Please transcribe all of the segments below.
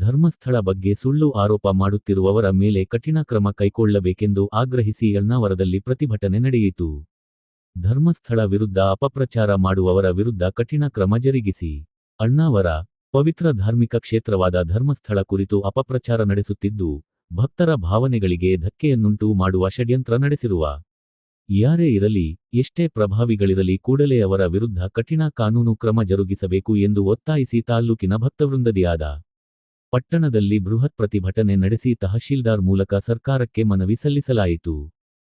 ಧರ್ಮಸ್ಥಳ ಬಗ್ಗೆ ಸುಳ್ಳು ಆರೋಪ ಮಾಡುತ್ತಿರುವವರ ಮೇಲೆ ಕಠಿಣ ಕ್ರಮ ಕೈಗೊಳ್ಳಬೇಕೆಂದು ಆಗ್ರಹಿಸಿ ಯಲ್ನಾವರದಲ್ಲಿ ಪ್ರತಿಭಟನೆ ನಡೆಯಿತು. ಧರ್ಮಸ್ಥಳ ವಿರುದ್ಧ ಅಪಪ್ರಚಾರ ಮಾಡುವವರ ವಿರುದ್ಧ ಕಠಿಣ ಕ್ರಮ ಜರುಗಿಸಿ. ಅಣ್ಣಾವರ ಪವಿತ್ರ ಧಾರ್ಮಿಕ ಕ್ಷೇತ್ರವಾದ ಧರ್ಮಸ್ಥಳ ಕುರಿತು ಅಪಪ್ರಚಾರ ನಡೆಸುತ್ತಿದ್ದು, ಭಕ್ತರ ಭಾವನೆಗಳಿಗೆ ಧಕ್ಕೆಯನ್ನುಂಟು ಮಾಡುವ ಷಡ್ಯಂತ್ರ ನಡೆಸಿರುವ. ಯಾರೇ ಇರಲಿ, ಎಷ್ಟೇ ಪ್ರಭಾವಿಗಳಿರಲಿ ಕೂಡಲೇ ಅವರ ವಿರುದ್ಧ ಕಠಿಣ ಕಾನೂನು ಕ್ರಮ ಜರುಗಿಸಬೇಕು ಎಂದು ಒತ್ತಾಯಿಸಿ ತಾಲ್ಲೂಕಿನ ಭಕ್ತವೃಂದದಿಯಾದ ಪಟ್ಟಣದಲ್ಲಿ ಬೃಹತ್ ಪ್ರತಿಭಟನೆ ನಡೆಸಿ ತಹಶೀಲ್ದಾರ್ ಮೂಲಕ ಸರ್ಕಾರಕ್ಕೆ ಮನವಿ ಸಲ್ಲಿಸಲಾಯಿತು.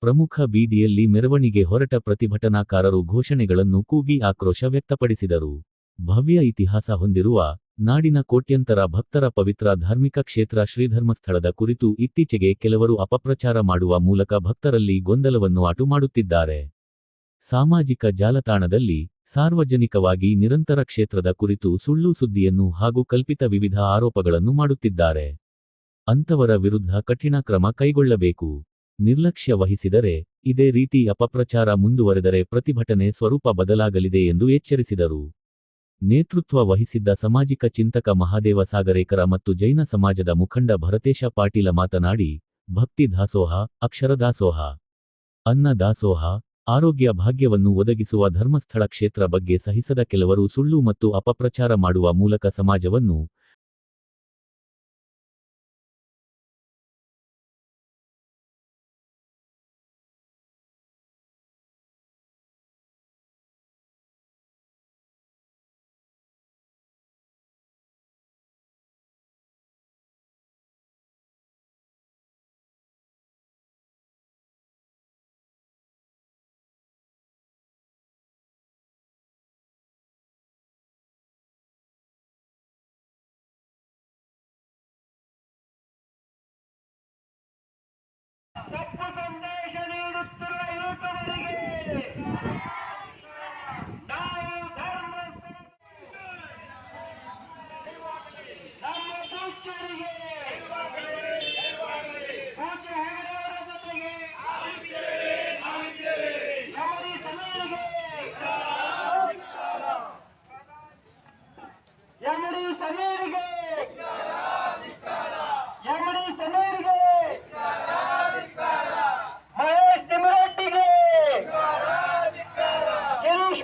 ಪ್ರಮುಖ ಬೀದಿಯಲ್ಲಿ ಮೆರವಣಿಗೆ ಹೊರಟ ಪ್ರತಿಭಟನಾಕಾರರು ಘೋಷಣೆಗಳನ್ನು ಕೂಗಿ ಆಕ್ರೋಶ ವ್ಯಕ್ತಪಡಿಸಿದರು. ಭವ್ಯ ಇತಿಹಾಸ ಹೊಂದಿರುವ ನಾಡಿನ ಕೋಟ್ಯಂತರ ಭಕ್ತರ ಪವಿತ್ರ ಧಾರ್ಮಿಕ ಕ್ಷೇತ್ರ ಶ್ರೀಧರ್ಮಸ್ಥಳದ ಕುರಿತು ಇತ್ತೀಚೆಗೆ ಕೆಲವರು ಅಪಪ್ರಚಾರ ಮಾಡುವ ಮೂಲಕ ಭಕ್ತರಲ್ಲಿ ಗೊಂದಲವನ್ನು ಆಟು ಮಾಡುತ್ತಿದ್ದಾರೆ. ಸಾಮಾಜಿಕ ಜಾಲತಾಣದಲ್ಲಿ ಸಾರ್ವಜನಿಕವಾಗಿ ನಿರಂತರ ಕ್ಷೇತ್ರದ ಕುರಿತು ಸುಳ್ಳು ಸುದ್ದಿಯನ್ನು ಹಾಗೂ ಕಲ್ಪಿತ ವಿವಿಧ ಆರೋಪಗಳನ್ನು ಮಾಡುತ್ತಿದ್ದಾರೆ. ಅಂತವರ ವಿರುದ್ಧ ಕಠಿಣ ಕ್ರಮ ಕೈಗೊಳ್ಳಬೇಕು. ನಿರ್ಲಕ್ಷ್ಯ ವಹಿಸಿದರೆ ಇದೇ ರೀತಿ ಅಪಪ್ರಚಾರ ಮುಂದುವರೆದರೆ ಪ್ರತಿಭಟನೆ ಸ್ವರೂಪ ಬದಲಾಗಲಿದೆ ಎಂದು ಎಚ್ಚರಿಸಿದರು. ನೇತೃತ್ವ ವಹಿಸಿದ್ದ ಸಾಮಾಜಿಕ ಚಿಂತಕ ಮಹಾದೇವ ಸಾಗರೇಕರ ಮತ್ತು ಜೈನ ಸಮಾಜದ ಮುಖಂಡ ಭರತೇಶ ಪಾಟೀಲ ಮಾತನಾಡಿ, ಭಕ್ತಿ ದಾಸೋಹ, ಅಕ್ಷರ ದಾಸೋಹ, ಅನ್ನ ದಾಸೋಹ ಆರೋಗ್ಯ ಭಾಗ್ಯವನ್ನು ಒದಗಿಸುವ ಧರ್ಮಸ್ಥಳ ಕ್ಷೇತ್ರ ಬಗ್ಗೆ ಸಹಿಸದ ಕೆಲವರು ಸುಳ್ಳು ಮತ್ತು ಅಪಪ್ರಚಾರ ಮಾಡುವ ಮೂಲಕ ಸಮಾಜವನ್ನು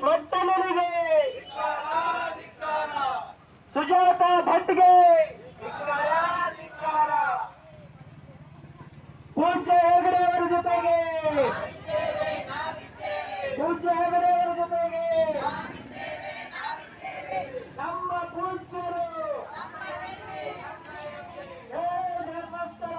ಮಟ್ಟಮನಿಗೆ ಸುಜಾತ ಭಟ್ಗೆ. ಪೂಜ್ಯ ಹೆಗಡೆಯವರ ಜೊತೆಗೆ ಪೂಜ್ಯ ಹೆಗಡೆಯವರ ಜೊತೆಗೆ ನಮ್ಮ ಪೂಜ್ಯರು ಹೇ ಧರ್ಮಸ್ಥಳ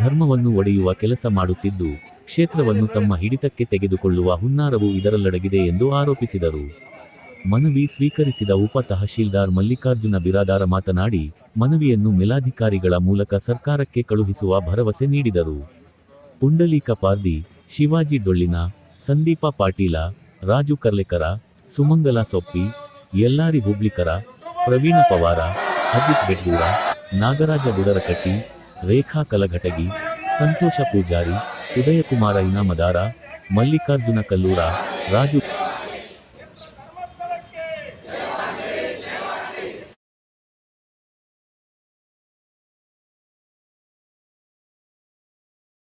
ಧರ್ಮವನ್ನು ಒಡೆಯುವ ಕೆಲಸ ಮಾಡುತ್ತಿದ್ದು, ಕ್ಷೇತ್ರವನ್ನು ತಮ್ಮ ಹಿಡಿತಕ್ಕೆ ತೆಗೆದುಕೊಳ್ಳುವ ಹುನ್ನಾರವು ಇದರಲ್ಲಡಗಿದೆ ಎಂದು ಆರೋಪಿಸಿದರು. ಮನವಿ ಸ್ವೀಕರಿಸಿದ ಉಪ ತಹಶೀಲ್ದಾರ್ ಮಲ್ಲಿಕಾರ್ಜುನ ಬಿರಾದಾರ ಮಾತನಾಡಿ, ಮನವಿಯನ್ನು ಮೇಲಾಧಿಕಾರಿಗಳ ಮೂಲಕ ಸರ್ಕಾರಕ್ಕೆ ಕಳುಹಿಸುವ ಭರವಸೆ ನೀಡಿದರು. ಪುಂಡಲೀಕ ಪಾರ್ದಿ, ಶಿವಾಜಿ ಡೊಳ್ಳಿನ, ಸಂದೀಪ ಪಾಟೀಲ, ರಾಜು ಕರ್ಲೆಕರ, ಸುಮಂಗಲ ಸೊಪ್ಪಿ, ಯಲ್ಲಾರಿ ಹುಬ್ಲಿಕರ ಪ್ರವೀಣ ಪವಾರ ಅಜಿತ್ ಬೆಡ್ಗೂರ ನಾಗರಾಜ ಗುಡರಕಟ್ಟಿ ರೇಖಾ ಕಲಘಟಗಿ ಸಂತೋಷ ಪೂಜಾರಿ ಉದಯಕುಮಾರ ಇನಾಮದಾರ ಮಲ್ಲಿಕಾರ್ಜುನ ಕಲ್ಲೂರ ರಾಜು